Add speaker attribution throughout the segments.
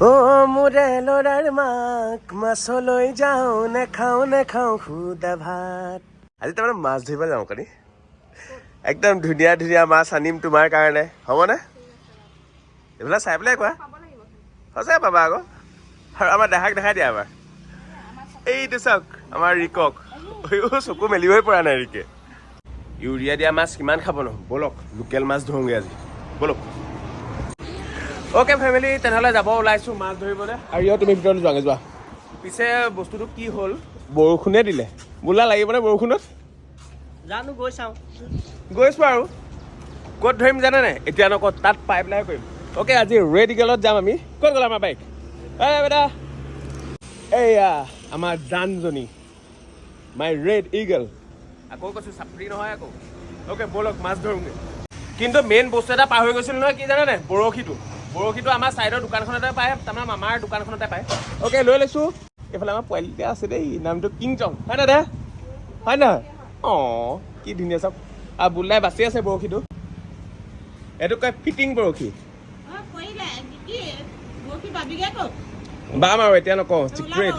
Speaker 1: অ' মোৰে ল'ৰাৰ মাক মাছলৈ যাওঁ নেখাওঁ নেখাওঁ সুদা ভাত। আজি তাৰমানে মাছ ধৰিব যাওঁ কালি একদম ধুনীয়া ধুনীয়া মাছ আনিম তোমাৰ কাৰণে। হ'বনে? এইফালে চাই পেলাই কোৱা। সঁচাই পাবা আকৌ। আৰু আমাৰ দেহাক দেখাই দিয়া আমাৰ। এইটো চাওক, আমাৰ ৰিকক। চকু মেলিবই পৰা নাই ৰিকে। ইউৰিয়া দিয়া মাছ কিমান খাব ন? ব'লক, লোকেল মাছ ধৰোঁগৈ আজি। ব'লক। অ'কে ফেমিলি তেনেহ'লে যাব ওলাইছোঁ মাছ ধৰিবলৈ। আৰু ইয় তুমি ভিতৰলৈ যোৱাগৈ যোৱা। পিছে বস্তুটো কি হ'ল? বৰষুণে দিলে। বোলা লাগিবনে বৰষুণত?
Speaker 2: জানো গৈ চাওঁ।
Speaker 1: গৈছোঁ আৰু। ক'ত ধৰিম জানেনে? এতিয়া নকওঁ তাত পাই পেলাই কৰিম। অ'কে আজি ৰেড ইগলত যাম আমি। ক'ত গ'ল আমাৰ বাইক? এই বেটা। এইয়া আমাৰ জানজনী। মাই ৰেড ইগল। আকৌ কৈছোঁ চাপৰি নহয় আকৌ। অ'কে ব'লক মাছ ধৰোঁগৈ। কিন্তু মেইন বস্তু এটা পাৰ হৈ গৈছিল নহয় কি জানেনে? বৰশীটো। বৰশীটো আমাৰ ছাইডৰ দোকানখনতে পায় তাৰমানে মামাৰ দোকানখনতে পায়। অ'কে লৈ লৈছোঁ। এইফালে আমাৰ পোৱালি এটা আছে দেই নামটো কিংচং হয় নাই দে হয় নহয়? অঁ কি ধুনীয়া চাওক আৰু বুল্লাই বাচি আছে বৰশীটো। এইটো কয় ফিটিং বৰশী। বাম আৰু এতিয়া নকওঁ চিক্ৰেট।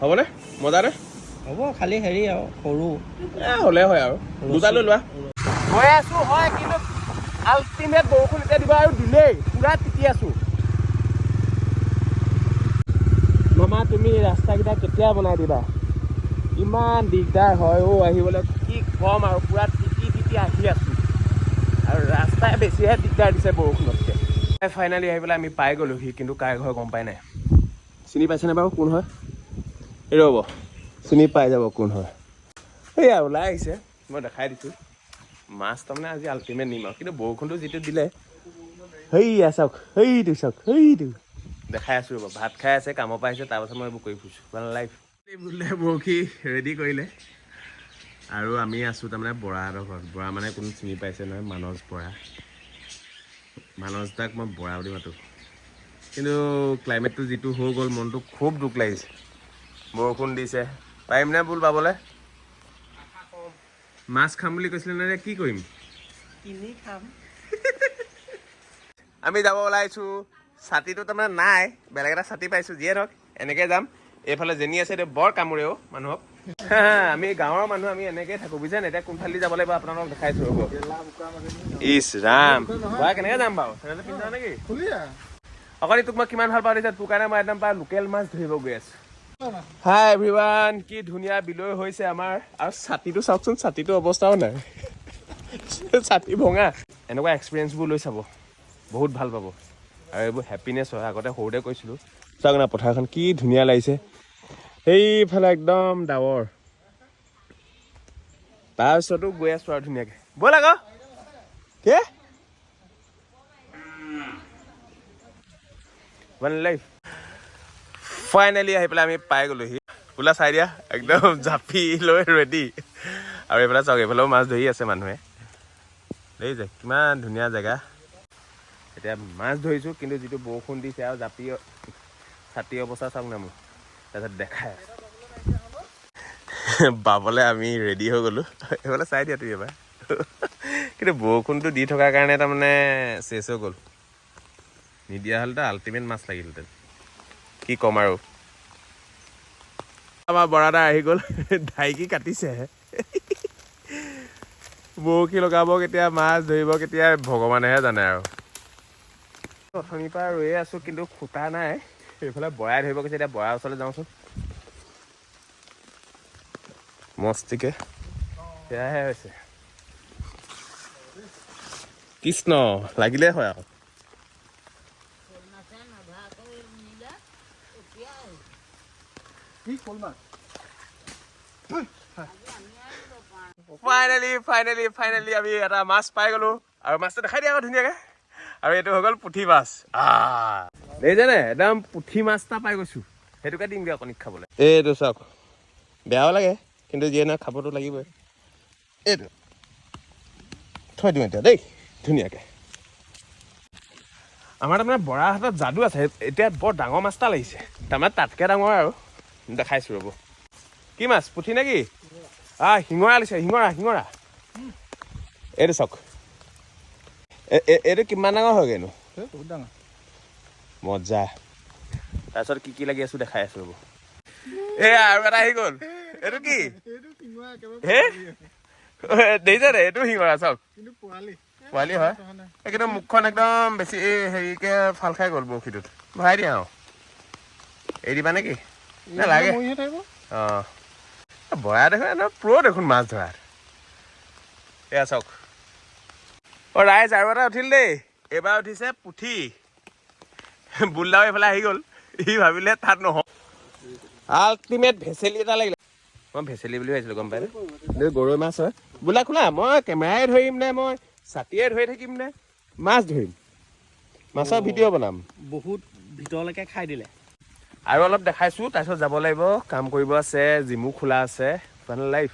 Speaker 1: হ'বনে? মজা নে
Speaker 2: হ'ব খালি হেৰি আৰু সৰু।
Speaker 1: এ হ'লে হয় আৰু। দুটা লৈ লোৱা। গৈ আছো হয় কিন্তু আল্টিমেট বৰষুণ এতিয়া দিব আৰু দিলেই, পুৰা তিতি আছো। মামা, তুমি ৰাস্তাকেইটা কেতিয়া বনাই দিবা? ইমান দিগদাৰ হয় অ' আহিবলৈ, কি ক'ম আৰু, পুৰা তিতি তিতি আহি আছো। আৰু ৰাস্তাই বেছিহে দিগদাৰ দিছে বৰষুণতকৈ। ফাইনেলি আহি পেলাই আমি পাই গ'লোহি, কিন্তু কাৰ ঘৰ গম পাই নাই। চিনি পাইছেনে বাৰু কোন হয়? ৰ'ব, চিনি পাই যাব কোন হয়। এইয়া, ওলাই আহিছে, মই দেখাই দিছোঁ। মাছ তাৰমানে আজি আল্টিমেট নিম আৰু। কিন্তু বৰষুণটো যিটো দিলে সেইয়া চাওক সেইটো চাওক সেইটো দেখাই আছোঁ ৰ'ব ভাত খাই আছে কামৰ পৰা আহিছে তাৰপাছত মই এইবোৰ কৰি ফুৰিছোঁ মানে লাইফ বোলে বৰশী ৰেডি কৰিলে। আৰু আমি আছোঁ তাৰমানে বৰাহঁতৰ ঘৰত। বৰা মানে কোনো চিনি পাইছে নহয়? মানস বৰা। মানস দাক মই বৰা বুলি মাতোঁ। কিন্তু ক্লাইমেটটো যিটো হৈ গ'ল মনটো খুব দুখ লাগিছে। বৰষুণ দিছে। পাৰিমনে বোল পাবলৈ? মাছ খাম বুলি কৈছিলে নে কি কৰিম?
Speaker 2: কিনি খাম।
Speaker 1: আমি যাব ওলাইছোঁ। ছাতিটো তাৰমানে নাই বেলেগ এটা ছাতি পাইছোঁ যিয়ে ধৰক এনেকৈ যাম। এইফালে যেনি আছে এতিয়া বৰ কামোৰে অ' মানুহক। আমি গাঁৱৰ মানুহ আমি এনেকৈ থাকোঁ বুজিছে নাই? এতিয়া কোনফালেদি যাব লাগিব আপোনালোকক দেখাইছোঁ ৰ'ব। ইছ ৰাম। বৰা কেনেকৈ যাম বাৰু? চেনেলটো পিন্ধা নেকি? অকলি তোক মই কিমান ভালো পাওঁ দিছে তোৰ কাৰণে মই একদম পাই লোকেল মাছ ধৰিব গৈ আছোঁ। হাই এভৰিৱান কি ধুনীয়া বিলৈ হৈছে আমাৰ। আৰু ছাতিটো চাওকচোন ছাতিটো অৱস্থাও নাই। ছাতি ভঙা। এনেকুৱা এক্সপিৰিয়েঞ্চবোৰ লৈ চাব। বহুত ভাল পাব। আৰু এইবোৰ হেপিনেছ হয়। আগতে সৰুতে কৈছিলোঁ। চাওক না পথাৰখন কি ধুনীয়া লাগিছে। সেইফালে একদম ডাৱৰ। তাৰপিছতো গৈ আছোঁ আৰু ধুনীয়াকৈ। ব'ল আকৌ। কি? ওৱান লাইফ ফাইনেলি আহি পেলাই আমি পাই গ'লোহি। বোলা চাই দিয়া একদম জাপি লৈ ৰেডি আৰু এইফালে চাওক এইফালেও মাছ ধৰি আছে মানুহে। দেখিছে কিমান ধুনীয়া জেগা। এতিয়া মাছ ধৰিছোঁ কিন্তু যিটো বৰষুণ দিছে আৰু জাপি ছাতি অৱস্থা চাওক না মোৰ তাৰপিছত দেখাই। বাবলৈ আমি ৰেডি হৈ গ'লোঁ। এইফালে চাই দিয়া তুমি এবাৰ। কিন্তু বৰষুণটো দি থকাৰ কাৰণে তাৰমানে চেচ হৈ গ'ল। নিদিয়া হ'লেতো আল্টিমেট মাছ লাগিলহেঁতেন কি ক'ম আৰু? আমাৰ বৰাদা আহি গ'ল ঢাইকি কাটিছেহে বৰশী লগাব কেতিয়া মাছ ধৰিব কেতিয়া ভগৱানেহে জানে আৰু। অথনিৰ পৰা ৰৈয়ে আছোঁ কিন্তু খুটা নাই। এইফালে বৰাই ধৰিব গৈছে এতিয়া বৰাৰ ওচৰলৈ যাওঁচোন। মস্তিকে। সেয়াহে হৈছে। কৃষ্ণ লাগিলে হয় আৰু ফাইনেলি ফাইনেলি ফাইনেলি আমি এটা মাছ পাই গ'লো। আৰু মাছটো দেখাই দিয়া আকৌ ধুনীয়াকৈ। আৰু এইটো হৈ গ'ল পুঠি মাছ। দেখিছেনে একদম পুঠি মাছ এটা পাই গৈছোঁ। সেইটোকে দিমগৈ অকণিক খাবলৈ। এইটো চাওক। বেয়াও লাগে কিন্তু যিয়ে নহয় খাবতো লাগিবই। এইটো। থৈ দিওঁ এতিয়া দেই ধুনীয়াকৈ। আমাৰ তাৰমানে বৰা হাতত যাদু আছে এতিয়া বৰ ডাঙৰ মাছ এটা লাগিছে। তাৰমানে তাতকৈ ডাঙৰ আৰু। দেখাইছোঁ ৰ'ব। কি মাছ পুঠি নে কি আহ শিঙৰা লাগিছে শিঙৰা শিঙৰা। এইটো চাওক। এইটো কিমান ডাঙৰ হয়গৈনো
Speaker 2: বহুত ডাঙৰ।
Speaker 1: মজা। তাৰপিছত কি কি লাগি আছো দেখাই আছো ৰ'ব। এয়া আৰু এটা আহি গ'ল। এইটো কি? হে? দেখিছে দে এইটো শিঙৰা চাওক। পোৱালি। হয়। এই কিন্তু মুখখন একদম বেছি হেৰিকে ফাল খাই গ'ল বৰশীটোত। ভৰাই দিয়া আৰু। এৰি দিবা নেকি? নালাগে। অঁ। বৰা দেখোন একদম প্ৰ' দেখোন মাছ ধৰাত এয়া চাওক। অ ৰাইজ আৰু এটা উঠিল দেই। এইবাৰ উঠিছে পুঠি। বুল্লাও এইফালে আহি গ'ল। সি ভাবিলে তাত নহওঁ আল্টিমেট ভেচেলি এটা লাগিলে। মই ভেচেলি বুলি ভাবিছিলোঁ গম পাইনে? এইটো গৰৈ মাছ হয়। বোলা খোলা মই কেমেৰাই ধৰিম নে মই ছাতিয়ে ধৰি থাকিম নে? মাছ ধৰিম। মাছৰ ভিডিঅ' বনাম।
Speaker 2: বহুত ভিতৰলৈকে খাই দিলে।
Speaker 1: আৰু অলপ দেখাইছোঁ তাৰপিছত যাব লাগিব কাম কৰিব আছে জিমো খোলা আছে ফাইনেল লাইফ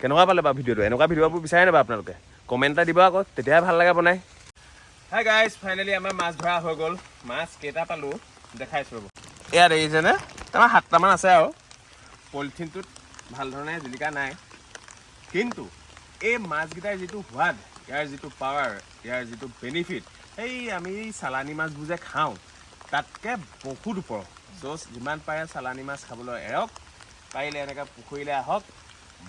Speaker 1: কেনেকুৱা পালে বাৰু ভিডিঅ'টো? এনেকুৱা ভিডিঅ'বোৰ বিচাৰে নাপায় আপোনালোকে? কমেণ্ট এটা দিব আকৌ তেতিয়াহে ভালো লাগে বনাই। হাই গাইজ ফাইনেলি আমাৰ মাছ ধৰা হৈ গ'ল। মাছ কেইটা পালোঁ দেখাইছোঁ ৰ'ব। এয়া দেখিছেনে? আমাৰ সাতটামান আছে আৰু। পলিথিনটোত ভালো ধৰণে জিলিকা নাই। কিন্তু এই মাছকেইটাৰ যিটো সোৱাদ ইয়াৰ যিটো পাৱাৰ, ইয়াৰ যিটো বেনিফিট সেই আমি চালানী মাছবোৰ যে খাওঁ, তাতকৈ বহুত ওপৰত চ' যিমান পাৰে চালানী মাছ খাবলৈ এৰক, পাৰিলে এনেকৈ পুখুৰীলৈ আহক,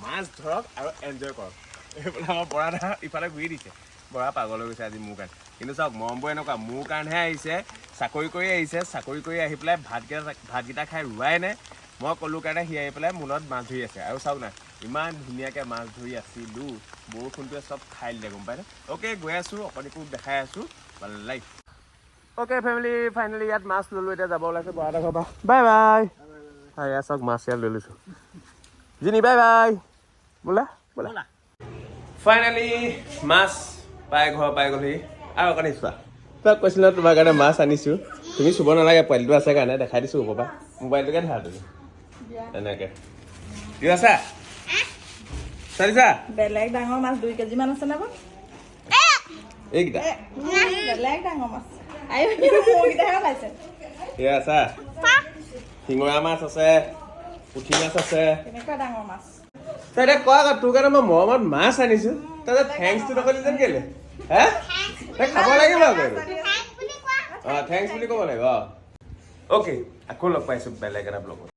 Speaker 1: মাছ ধৰক আৰু এনজয় কৰক। এইফালে আমাৰ বৰা দা ইফালে ঘূৰি দিছে। বৰা পাগল হৈ গৈছে আজি মোৰ কাৰণে। কিন্তু চাওক মৰমবোৰ এনেকুৱা। মোৰ কাৰণেহে আহিছে, চাকৰি কৰি আহিছে, চাকৰি কৰি আহি পেলাই ভাতকেইটা ভাতকেইটা খাই ৰোৱাই নাই। মই ক'লো কাৰণে সি আহি পেলাই মূলত মাছ ধৰি আছে। আৰু চাওক না ইমান ধুনীয়াকৈ মাছ ধৰি আছিলোঁ। বৰষুণটোৱে চব খাই দিলে গম পায়নে অ'কে গৈ আছোঁ অকণিকো দেখাই আছোঁ। লাইফ অ'কে ফেমিলি ফাইনেলি ইয়াত মাছ ল'লোঁ এতিয়া যাব ওলাইছে বৰা ঘৰৰ পৰা। বাই বাই হয় এয়া চাওক মাছ ইয়াত লৈ লৈছোঁ। জিনি বাই বাই বোলা বোলা। ফাইনেলি মাছ পাই ঘৰ পাই গ'লহি আৰু অকণ চোৱা। তোমাক কৈছিলোঁ তোমাৰ কাৰণে মাছ আনিছোঁ। তুমি চুব নালাগে পোৱালিটো আছে কাৰণে দেখাই দিছোঁ পৰা। মোবাইলটোকে ধৰা তুমি। এনেকৈ ঠিক আছে? চাৰিছা
Speaker 3: বেলেগ ডাঙৰ মাছ দুই কেজি মান আছে নে বাৰু?
Speaker 1: এইকেইটা?
Speaker 3: বেলেগ ডাঙৰ মাছ।
Speaker 1: শিঙৰা মাছ আছে পুঠি মাছ আছে।
Speaker 3: কেনেকুৱা ডাঙৰ মাছ?
Speaker 1: তই এতিয়া কোৱা আকৌ তোৰ কাৰণে মই মৰমত মাছ আনিছোঁ। তই যে থেংকছটো নকলি যেন কেলে? হে? তই খাব লাগিব আকৌ অঁ থেংকছ বুলি ক'ব লাগিব অ'কে আকৌ লগ পাইছোঁ বেলেগ এটা ব্লগত